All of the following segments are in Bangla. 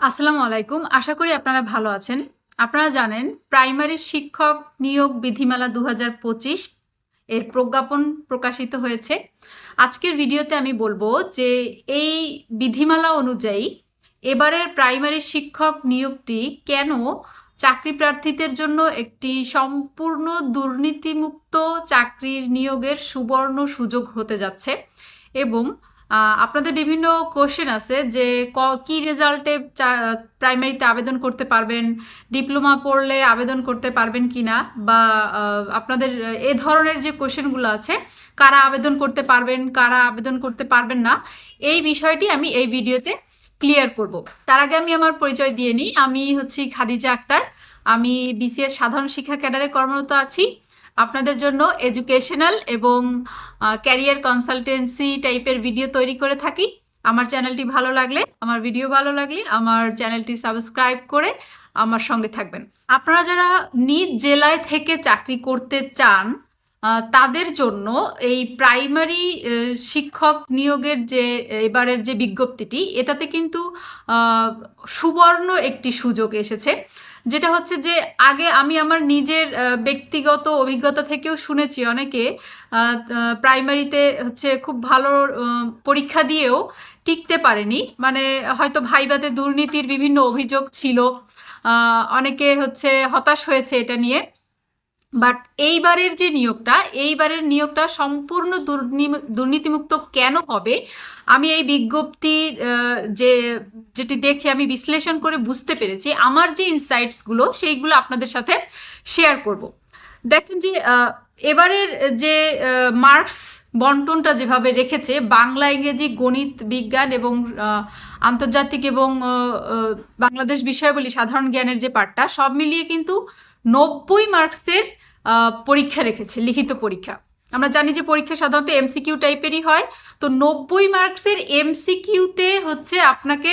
আসসালামু আলাইকুম। আশা করি আপনারা ভালো আছেন। আপনারা জানেন, প্রাইমারি শিক্ষক নিয়োগ বিধিমালা দু হাজার পঁচিশ এর প্রজ্ঞাপন প্রকাশিত হয়েছে। আজকের ভিডিওতে আমি বলব যে এই বিধিমালা অনুযায়ী এবারের প্রাইমারি শিক্ষক নিয়োগটি কেন চাকরি প্রার্থীদের জন্য একটি সম্পূর্ণ দুর্নীতিমুক্ত চাকরির নিয়োগের সুবর্ণ সুযোগ হতে যাচ্ছে এবং আপনাদের বিভিন্ন কোশ্চেন আছে যে ক- কি রেজাল্টে প্রাইমারিতে আবেদন করতে পারবেন ডিপ্লোমা পড়লে আবেদন করতে পারবেন কিনা, বা আপনাদের এ ধরনের যে কোশ্চেনগুলো আছে, কারা আবেদন করতে পারবেন, কারা আবেদন করতে পারবেন না, এই বিষয়টি আমি এই ভিডিওতে ক্লিয়ার করব। তার আগে আমি আমার পরিচয় দিয়ে নিই। আমি হচ্ছি খাদিজা আক্তার। আমি বিসিএস সাধারণ শিক্ষা ক্যাডারে কর্মরত আছি। আপনাদের জন্য এডুকেশনাল এবং ক্যারিয়ার কনসালটেন্সি টাইপের ভিডিও তৈরি করে থাকি। আমার চ্যানেলটি ভালো লাগলে, আমার ভিডিও ভালো লাগলে, আমার চ্যানেলটি সাবস্ক্রাইব করে আমার সঙ্গে থাকবেন। আপনারা যারা নিজ জেলায় থেকে চাকরি করতে চান তাদের জন্য এই প্রাইমারি শিক্ষক নিয়োগের যে, এবারের যে বিজ্ঞপ্তিটি, এটাতে কিন্তু সুবর্ণ একটি সুযোগ এসেছে। যেটা হচ্ছে যে, আগে আমি আমার নিজের ব্যক্তিগত অভিজ্ঞতা থেকেও শুনেছি অনেকে প্রাইমারিতে হচ্ছে খুব ভালো পরীক্ষা দিয়েও টিকতে পারেনি। মানে হয়তো ভাইবাতে দুর্নীতির বিভিন্ন অভিযোগ ছিল। অনেকে হচ্ছে হতাশ হয়েছে এটা নিয়ে। বাট এইবারের যে নিয়োগটা, এইবারের নিয়োগটা সম্পূর্ণ দুর্নি- দুর্নীতিমুক্ত কেন হবে? আমি এই বিজ্ঞপ্তি যে, যেটি দেখে আমি বিশ্লেষণ করে বুঝতে পেরেছি, আমার যে ইনসাইটসগুলো সেইগুলো আপনাদের সাথে শেয়ার করব। দেখেন যে এবারের যে মার্কস বন্টনটা যেভাবে রেখেছে, বাংলা, ইংরেজি, গণিত, বিজ্ঞান এবং আন্তর্জাতিক এবং বাংলাদেশ বিষয়াবলী, সাধারণ জ্ঞানের যে পার্টটা সব মিলিয়ে কিন্তু নব্বই মার্কসের পরীক্ষা রেখেছে, লিখিত পরীক্ষা। আমরা জানি যে পরীক্ষা সাধারণত এমসিকিউ টাইপেরই হয়। তো নব্বই মার্কসের এমসিকিউতে হচ্ছে আপনাকে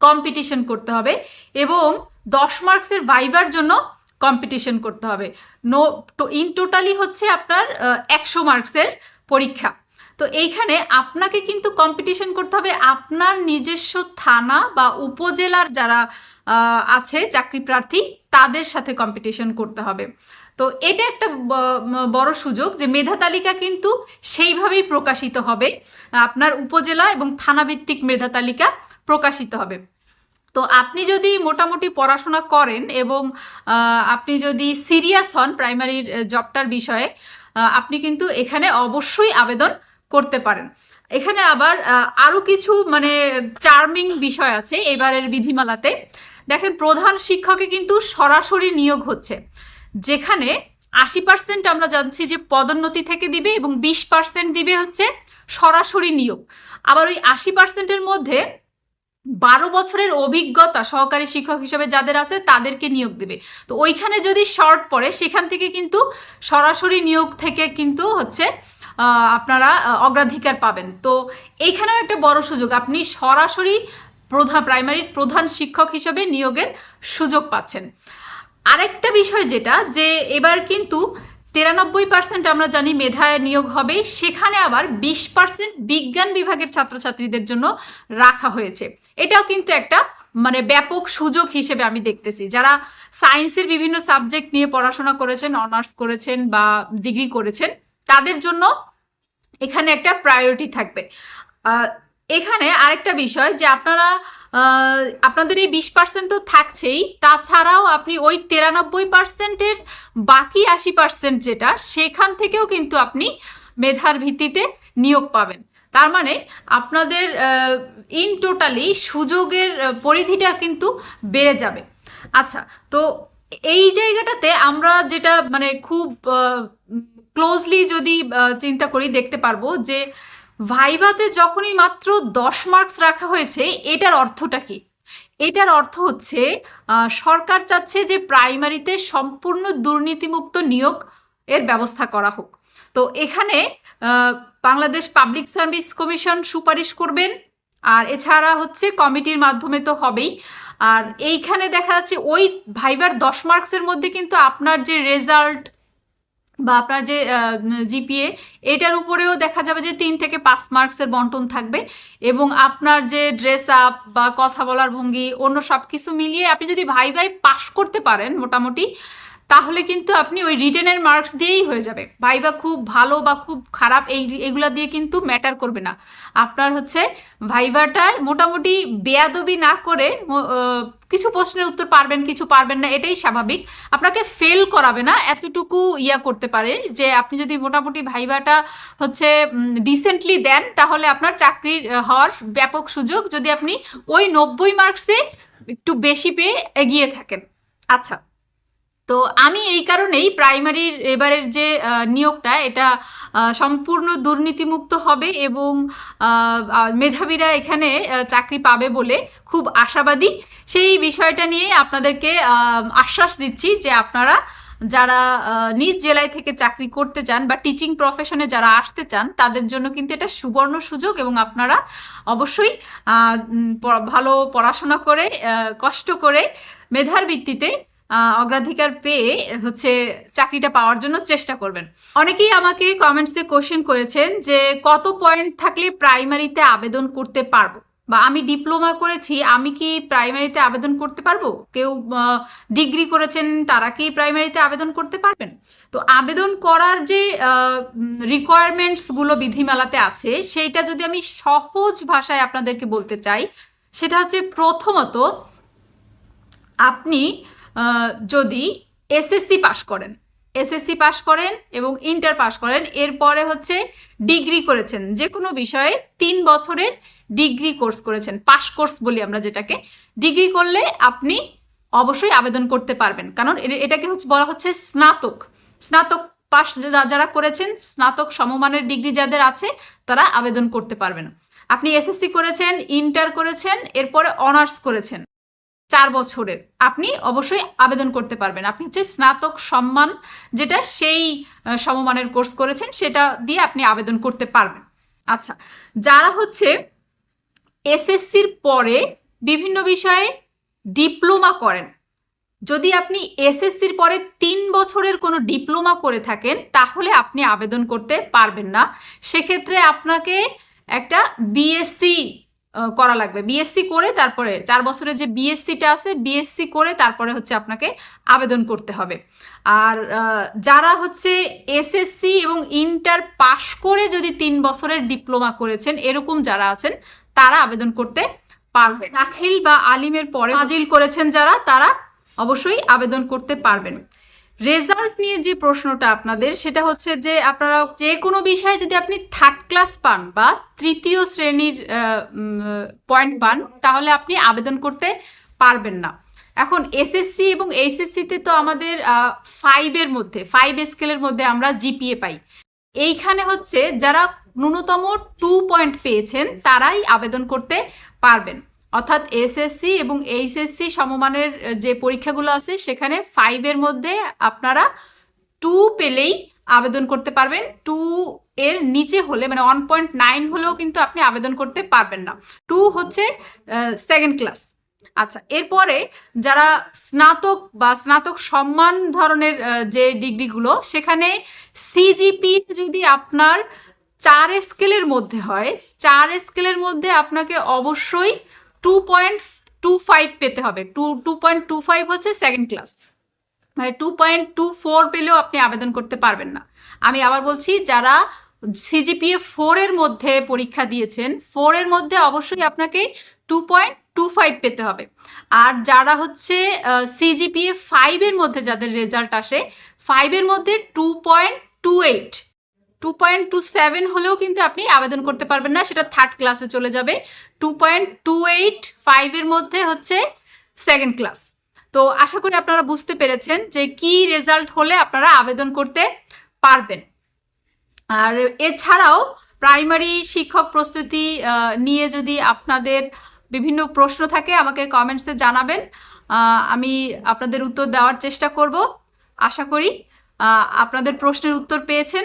কম্পিটিশন করতে হবে এবং দশ মার্কসের ভাইবার জন্য কম্পিটিশন করতে হবে। নো ইন টোটালি হচ্ছে আপনার একশো মার্কসের পরীক্ষা। তো এইখানে আপনাকে কিন্তু কম্পিটিশন করতে হবে আপনার নিজস্ব থানা বা উপজেলার যারা আছে, চাকরি প্রার্থী তাদের সাথে কম্পিটিশন করতে হবে। তো এটা একটা বড় সুযোগ যে মেধা তালিকা কিন্তু সেইভাবেই প্রকাশিত হবে। আপনার উপজেলা এবং থানাভিত্তিক মেধা তালিকা প্রকাশিত হবে। তো আপনি যদি মোটামুটি পড়াশোনা করেন এবং আপনি যদি সিরিয়াস হন প্রাইমারির জবটার বিষয়ে আপনি কিন্তু এখানে অবশ্যই আবেদন করতে পারেন। এখানে আবার আরও কিছু মানে চার্মিং বিষয় আছে এবারের বিধিমালাতে। দেখেন, প্রধান শিক্ষকে কিন্তু সরাসরি নিয়োগ হচ্ছে, যেখানে আশি পার্সেন্ট আমরা জানছি যে পদোন্নতি থেকে দিবে এবং বিশ পার্সেন্ট দিবে হচ্ছে সরাসরি নিয়োগ। আবার ওই আশি পার্সেন্টের মধ্যে বারো বছরের অভিজ্ঞতা সহকারী শিক্ষক হিসেবে যাদের আছে, তাদেরকে নিয়োগ দেবে। তো ওইখানে যদি শর্ট পড়ে, সেখান থেকে কিন্তু সরাসরি নিয়োগ থেকে কিন্তু হচ্ছে আপনারা অগ্রাধিকার পাবেন। তো এইখানেও একটা বড় সুযোগ। আপনি সরাসরি প্রধান প্রাইমারির প্রধান শিক্ষক হিসেবে নিয়োগের সুযোগ পাচ্ছেন। আরেকটা বিষয় যেটা, যে এবার কিন্তু তিরানব্বই পার্সেন্ট আমরা জানি মেধায় নিয়োগ হবে, সেখানে আবার বিশ পার্সেন্ট বিজ্ঞান বিভাগের ছাত্রছাত্রীদের জন্য রাখা হয়েছে। এটাও কিন্তু একটা মানে ব্যাপক সুযোগ হিসেবে আমি দেখতেছি। যারা সায়েন্সের বিভিন্ন সাবজেক্ট নিয়ে পড়াশোনা করেছেন অনার্স করেছেন বা ডিগ্রি করেছেন তাদের জন্য এখানে একটা প্রায়োরিটি থাকবে। এখানে আরেকটা বিষয় যে আপনারা আপনাদের এই বিশ পার্সেন্ট তো থাকছেই, তাছাড়াও আপনি ওই তিরানব্বই পার্সেন্টের বাকি আশি পার্সেন্ট যেটা, সেখান থেকেও কিন্তু আপনি মেধার ভিত্তিতে নিয়োগ পাবেন। তার মানে আপনাদের ইন টোটালি সুযোগের পরিধিটা কিন্তু বেড়ে যাবে। আচ্ছা তো এই জায়গাটাতে আমরা যেটা মানে খুব ক্লোজলি যদি চিন্তা করি, দেখতে পারব যে ভাইভাতে যখনই মাত্র দশ মার্কস রাখা হয়েছে, এটার অর্থটা কি? এটার অর্থ হচ্ছে সরকার চাচ্ছে যে প্রাইমারিতে সম্পূর্ণ দুর্নীতিমুক্ত নিয়োগ এর ব্যবস্থা করা হোক। তো এখানে বাংলাদেশ পাবলিক সার্ভিস কমিশন সুপারিশ করবেন, আর এছাড়া হচ্ছে কমিটির মাধ্যমে তো হবেই। আর এইখানে দেখা যাচ্ছে ওই ভাইবার দশ মার্কসের মধ্যে কিন্তু আপনার যে রেজাল্ট বা আপনার যে জিপিএ এটার উপরেও দেখা যাবে যে তিন থেকে পাঁচ মার্কসের বন্টন থাকবে এবং আপনার যে ড্রেস আপ বা কথা বলার ভঙ্গি, অন্য সব কিছু মিলিয়ে আপনি যদি ভাই ভাই পাশ করতে পারেন মোটামুটি তাহলে কিন্তু আপনি ওই রিটেনের মার্কস দিয়েই হয়ে যাবে। ভাইবা খুব ভালো বা খুব খারাপ এই এগুলা দিয়ে কিন্তু ম্যাটার করবে না। আপনার হচ্ছে ভাইবাটায় মোটামুটি বেয়াদবি না করে কিছু প্রশ্নের উত্তর পারবেন, কিছু পারবেন না, এটাই স্বাভাবিক। আপনাকে ফেল করাবে না, এতটুকু ইয়া করতে পারে যে আপনি যদি মোটামুটি ভাইবাটা হচ্ছে ডিসেন্টলি দেন, তাহলে আপনার চাকরি হওয়ার ব্যাপক সুযোগ যদি আপনি ওই নব্বই মার্কসে একটু বেশি পেয়ে এগিয়ে থাকেন। আচ্ছা। তো আমি এই কারণেই প্রাইমারির এবারের যে নিয়োগটা, এটা সম্পূর্ণ দুর্নীতিমুক্ত হবে এবং মেধাবীরা এখানে চাকরি পাবে বলে খুব আশাবাদী। সেই বিষয়টা নিয়ে আপনাদেরকে আশ্বাস দিচ্ছি যে আপনারা যারা নিজ জেলায় থেকে চাকরি করতে চান বা টিচিং প্রফেশনে যারা আসতে চান, তাদের জন্য কিন্তু এটা সুবর্ণ সুযোগ এবং আপনারা অবশ্যই ভালো পড়াশোনা করে কষ্ট করে মেধার ভিত্তিতে অগ্রাধিকার পেয়ে, হচ্ছে, চাকরিটা পাওয়ার জন্য চেষ্টা করবেন। অনেকেই আমাকে কমেন্টসে কোশ্চেন করেছেন যে, কত পয়েন্ট থাকলে প্রাইমারিতে আবেদন করতে পারব? বা আমি ডিপ্লোমা করেছি, আমি কি প্রাইমারিতে আবেদন করতে পারব? কেউ ডিগ্রি করেছেন, তারা কি প্রাইমারিতে আবেদন করতে পারবেন? তো আবেদন করার যে রিকোয়ারমেন্টসগুলো বিধিমালাতে আছে, সেইটা যদি আমি সহজ ভাষায় আপনাদেরকে বলতে চাই, সেটা হচ্ছে প্রথমত, আপনি যদি এসএসসি পাশ করেন এসএসসি পাশ করেন এবং ইন্টার পাশ করেন, এরপরে হচ্ছে ডিগ্রি করেছেন যে কোনো বিষয়ে তিন বছরের ডিগ্রি কোর্স করেছেন পাশ কোর্স বলি আমরা যেটাকে ডিগ্রি করলে আপনি অবশ্যই আবেদন করতে পারবেন। কারণ এটাকে হচ্ছে, বলা হচ্ছে স্নাতক। স্নাতক পাশ যারা করেছেন, স্নাতক সমমানের ডিগ্রি যাদের আছে, তারা আবেদন করতে পারবেন। আপনি এসএসসি করেছেন ইন্টার করেছেন, এরপরে অনার্স করেছেন। চার বছরের। আপনি অবশ্যই আবেদন করতে পারবেন। আপনি হচ্ছে স্নাতক সম্মান যেটা সেই সমমানের কোর্স করেছেন সেটা দিয়ে আপনি আবেদন করতে পারবেন। আচ্ছা যারা হচ্ছে এসএসসির পরে বিভিন্ন বিষয়ে ডিপ্লোমা করেন, যদি আপনি এসএসসির পরে তিন বছরের কোনো ডিপ্লোমা করে থাকেন, তাহলে আপনি আবেদন করতে পারবেন না। সেক্ষেত্রে আপনাকে একটা বিএসসি করা লাগবে। বিএসসি করে তারপরে চার বছরের যে বিএসসিটা আছে বিএসসি করে তারপরে হচ্ছে আপনাকে আবেদন করতে হবে। আর যারা হচ্ছে এসএসসি এবং ইন্টার পাশ করে যদি তিন বছরের ডিপ্লোমা করেছেন, এরকম যারা আছেন, তারা আবেদন করতে পারবে দাখিল বা আলিমের পরে ফাজিল করেছেন যারা, তারা অবশ্যই আবেদন করতে পারবেন। রেজাল্ট নিয়ে যে প্রশ্নটা আপনাদের, সেটা হচ্ছে যে আপনারা যে কোনো বিষয়ে যদি আপনি থার্ড ক্লাস পান বা তৃতীয় শ্রেণির পয়েন্ট পান, তাহলে আপনি আবেদন করতে পারবেন না। এখন এসএসসি এবং এইচএসসিতে তো আমাদের ফাইভের মধ্যে ফাইভ স্কেলের মধ্যে আমরা জিপিএ পাই। এইখানে হচ্ছে যারা ন্যূনতম টু পয়েন্ট পেয়েছেন, তারাই আবেদন করতে পারবেন। অর্থাৎ এসএসসি এবং এইচএসসি সমমানের যে পরীক্ষাগুলো আছে, সেখানে ফাইভের মধ্যে আপনারা টু পেলেই আবেদন করতে পারবেন। টু এর নিচে হলে মানে ওয়ান পয়েন্ট নাইন হলেও কিন্তু আপনি আবেদন করতে পারবেন না। টু হচ্ছে সেকেন্ড ক্লাস আচ্ছা এরপরে যারা স্নাতক বা স্নাতক সম্মান ধরনের যে ডিগ্রিগুলো, সেখানে সিজিপি যদি আপনার চার স্কেলের মধ্যে হয়, চার স্কেলের মধ্যে আপনাকে অবশ্যই টু পয়েন্ট টু ফাইভ পেতে হবে। Two two point two five হচ্ছে সেকেন্ড ক্লাস মানে টু পয়েন্ট টু ফোর পেলেও আপনি আবেদন করতে পারবেন না। আমি আবার বলছি, যারা সিজিপিএ ফোরের মধ্যে পরীক্ষা দিয়েছেন ফোরের মধ্যে অবশ্যই আপনাকে টু পয়েন্ট টু ফাইভ পেতে হবে। আর যারা হচ্ছে সিজিপিএ ফাইভের মধ্যে যাদের রেজাল্ট আসে ফাইভের মধ্যে two point two eight two point two seven হলেও কিন্তু আপনি আবেদন করতে পারবেন না, সেটা থার্ড ক্লাসে চলে যাবে। টু পয়েন্ট টু এইট ফাইভের মধ্যে হচ্ছে সেকেন্ড ক্লাস তো আশা করি আপনারা বুঝতে পেরেছেন যে কি রেজাল্ট হলে আপনারা আবেদন করতে পারবেন। আর এছাড়াও প্রাইমারি শিক্ষক প্রস্তুতি নিয়ে যদি আপনাদের বিভিন্ন প্রশ্ন থাকে, আমাকে কমেন্টসে জানাবেন। আমি আপনাদের উত্তর দেওয়ার চেষ্টা করব। আশা করি আপনাদের প্রশ্নের উত্তর পেয়েছেন।